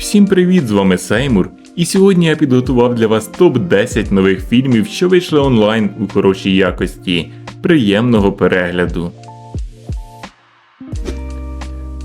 Всім привіт, з вами Сеймур. І сьогодні я підготував для вас топ-10 нових фільмів, що вийшли онлайн у хорошій якості. Приємного перегляду.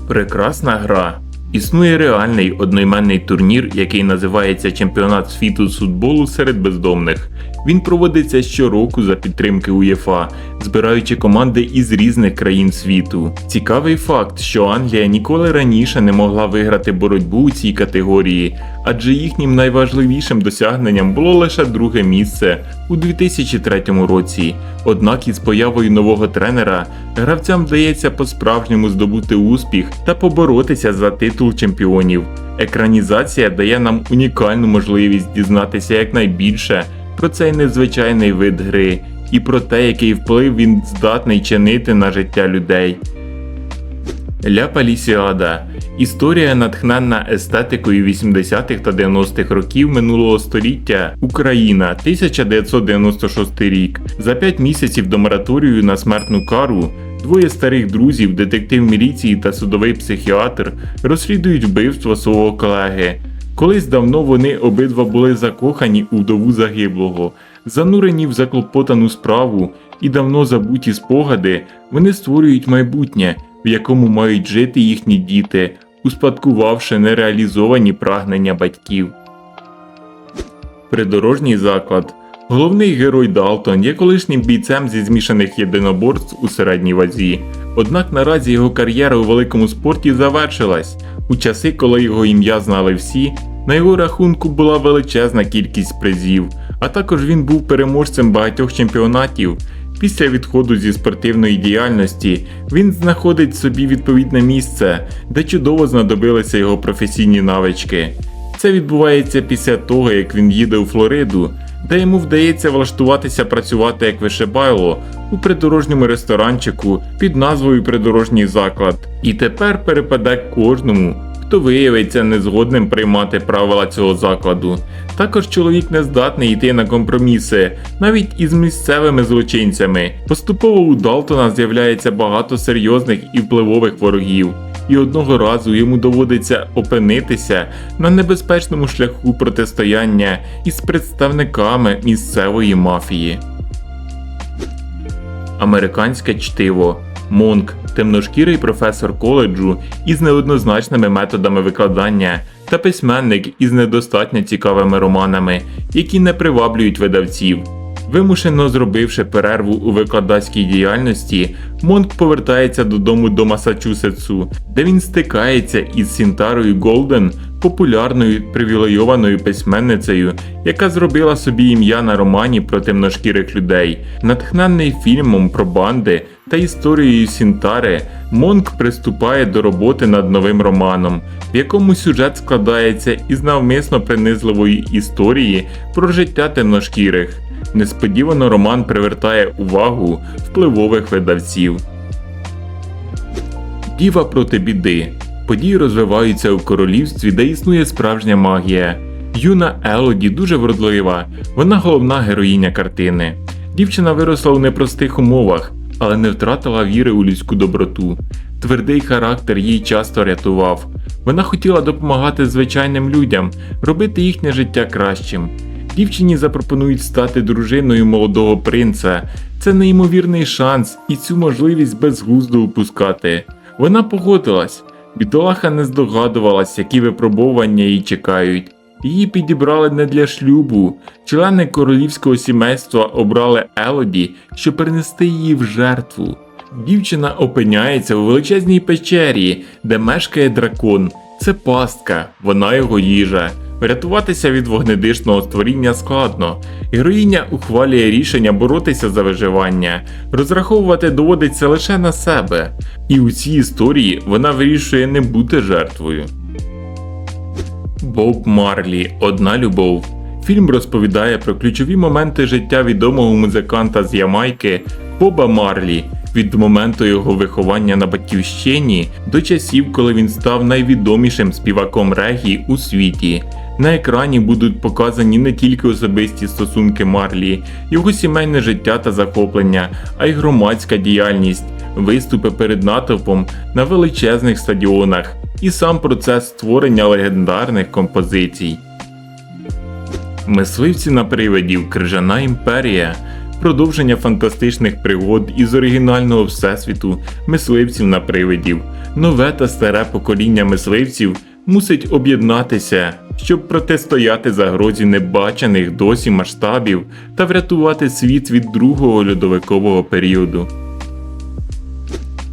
Прекрасна гра. Існує реальний одноіменний турнір, який називається Чемпіонат світу з футболу серед бездомних. Він проводиться щороку за підтримки УЄФА, збираючи команди із різних країн світу. Цікавий факт, що Англія ніколи раніше не могла виграти боротьбу у цій категорії, адже їхнім найважливішим досягненням було лише друге місце у 2003 році. Однак із появою нового тренера гравцям вдається по-справжньому здобути успіх та поборотися за титул чемпіонів. Екранізація дає нам унікальну можливість дізнатися якнайбільше про цей незвичайний вид гри і про те, який вплив він здатний чинити на життя людей. Ля Палісіада історія натхненна естетикою 80-х та 90-х років минулого століття. Україна, 1996 рік. За 5 місяців до мораторію на смертну кару. Двоє старих друзів, детектив міліції та судовий психіатр, розслідують вбивство свого колеги. Колись давно вони обидва були закохані у вдову загиблого, занурені в заклопотану справу і давно забуті спогади, вони створюють майбутнє, в якому мають жити їхні діти, успадкувавши нереалізовані прагнення батьків. Придорожній заклад. Головний герой Далтон є колишнім бійцем зі змішаних єдиноборств у середній вазі. Однак наразі його кар'єра у великому спорті завершилась. У часи, коли його ім'я знали всі, на його рахунку була величезна кількість призів, а також він був переможцем багатьох чемпіонатів. Після відходу зі спортивної діяльності він знаходить собі відповідне місце, де чудово знадобилися його професійні навички. Це відбувається після того, як він їде у Флориду, де йому вдається влаштуватися працювати як вишибайло у придорожньому ресторанчику під назвою Придорожній заклад. І тепер перепаде кожному, хто виявиться незгодним приймати правила цього закладу. Також чоловік не здатний йти на компроміси, навіть із місцевими злочинцями. Поступово у Далтона з'являється багато серйозних і впливових ворогів. І одного разу йому доводиться опинитися на небезпечному шляху протистояння із представниками місцевої мафії. Американське чтиво. Монк, темношкірий професор коледжу із неоднозначними методами викладання та письменник із недостатньо цікавими романами, які не приваблюють видавців. Вимушено зробивши перерву у викладацькій діяльності, Монк повертається додому до Масачусетсу, де він стикається із Сінтарою Голден, популярною привілейованою письменницею, яка зробила собі ім'я на романі про темношкірих людей. Натхненний фільмом про банди та історією Сінтари, Монк приступає до роботи над новим романом, в якому сюжет складається із навмисно принизливої історії про життя темношкірих. Несподівано роман привертає увагу впливових видавців. Діва проти біди. Події розвиваються у королівстві, де існує справжня магія. Юна Елоді дуже вродлива, вона головна героїня картини. Дівчина виросла у непростих умовах, але не втратила віри у людську доброту. Твердий характер їй часто рятував. Вона хотіла допомагати звичайним людям, робити їхнє життя кращим. Дівчині запропонують стати дружиною молодого принца. Це неймовірний шанс і цю можливість безглуздо упускати. Вона погодилась. Бідолаха не здогадувалась, які випробування її чекають. Її підібрали не для шлюбу. Члени королівського сімейства обрали Елоді, щоб принести її в жертву. Дівчина опиняється у величезній печері, де мешкає дракон. Це пастка, вона його їжа. Врятуватися від вогнедишного створіння складно. Героїня ухвалює рішення боротися за виживання, розраховувати доводиться лише на себе. І у цій історії вона вирішує не бути жертвою. Боб Марлі Одна любов. Фільм розповідає про ключові моменти життя відомого музиканта з Ямайки Боба Марлі від моменту його виховання на батьківщині до часів, коли він став найвідомішим співаком регі у світі. На екрані будуть показані не тільки особисті стосунки Марлі, його сімейне життя та захоплення, а й громадська діяльність. виступи перед натовпом на величезних стадіонах і сам процес створення легендарних композицій. Мисливці на привидів Крижана імперія. Продовження фантастичних пригод із оригінального всесвіту мисливців на привидів. Нове та старе покоління мисливців мусить об'єднатися, щоб протистояти загрозі небачених досі масштабів та врятувати світ від другого льодовикового періоду.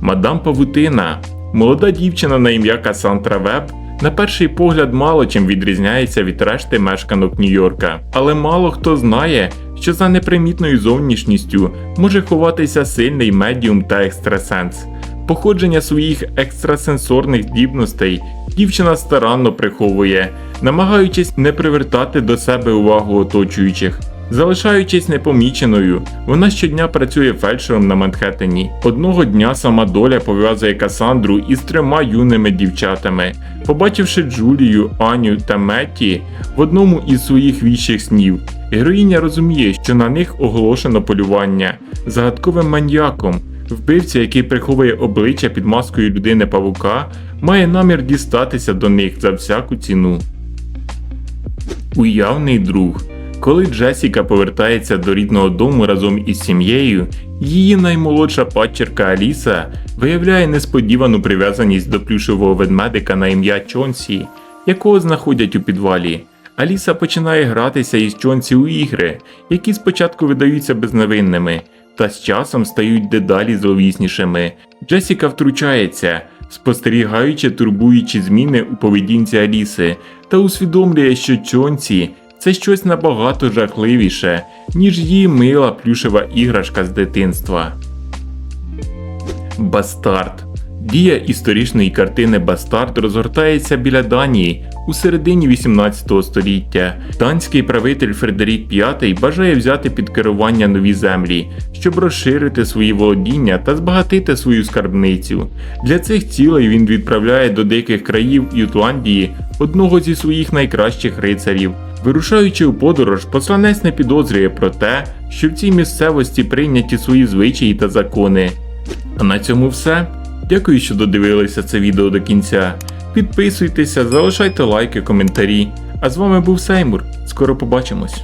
Мадам Павутина, молода дівчина на ім'я Касандра Веб, на перший погляд мало чим відрізняється від решти мешканок Нью-Йорка, але мало хто знає, що за непримітною зовнішністю може ховатися сильний медіум та екстрасенс. Походження своїх екстрасенсорних здібностей дівчина старанно приховує, намагаючись не привертати до себе увагу оточуючих. Залишаючись непоміченою, вона щодня працює фельдшером на Манхеттені. Одного дня сама доля пов'язує Касандру із трьома юними дівчатами. Побачивши Джулію, Аню та Метті в одному із своїх віщих снів, героїня розуміє, що на них оголошено полювання загадковим маньяком. Вбивця, який приховує обличчя під маскою людини павука, має намір дістатися до них за всяку ціну. Уявний друг. Коли Джесіка повертається до рідного дому разом із сім'єю, її наймолодша падчерка Аліса виявляє несподівану прив'язаність до плюшового ведмедика на ім'я Чонсі, якого знаходять у підвалі. Аліса починає гратися із Чонсі у ігри, які спочатку видаються безневинними, та з часом стають дедалі зловіснішими. Джесіка втручається, спостерігаючи турбуючі зміни у поведінці Аліси, та усвідомлює, що Чонсі це щось набагато жахливіше, ніж її мила плюшева іграшка з дитинства. Бастард. Дія історичної картини Бастард розгортається біля Данії у середині 18 століття. Данський правитель Фредерік V бажає взяти під керування нові землі, щоб розширити свої володіння та збагатити свою скарбницю. Для цих цілей він відправляє до диких країв Ютландії одного зі своїх найкращих рицарів. Вирушаючи у подорож, посланець не підозрює про те, що в цій місцевості прийняті свої звичаї та закони. А на цьому все. Дякую, що додивилися це відео до кінця. Підписуйтеся, залишайте лайки, коментарі. А з вами був Сеймур. Скоро побачимось.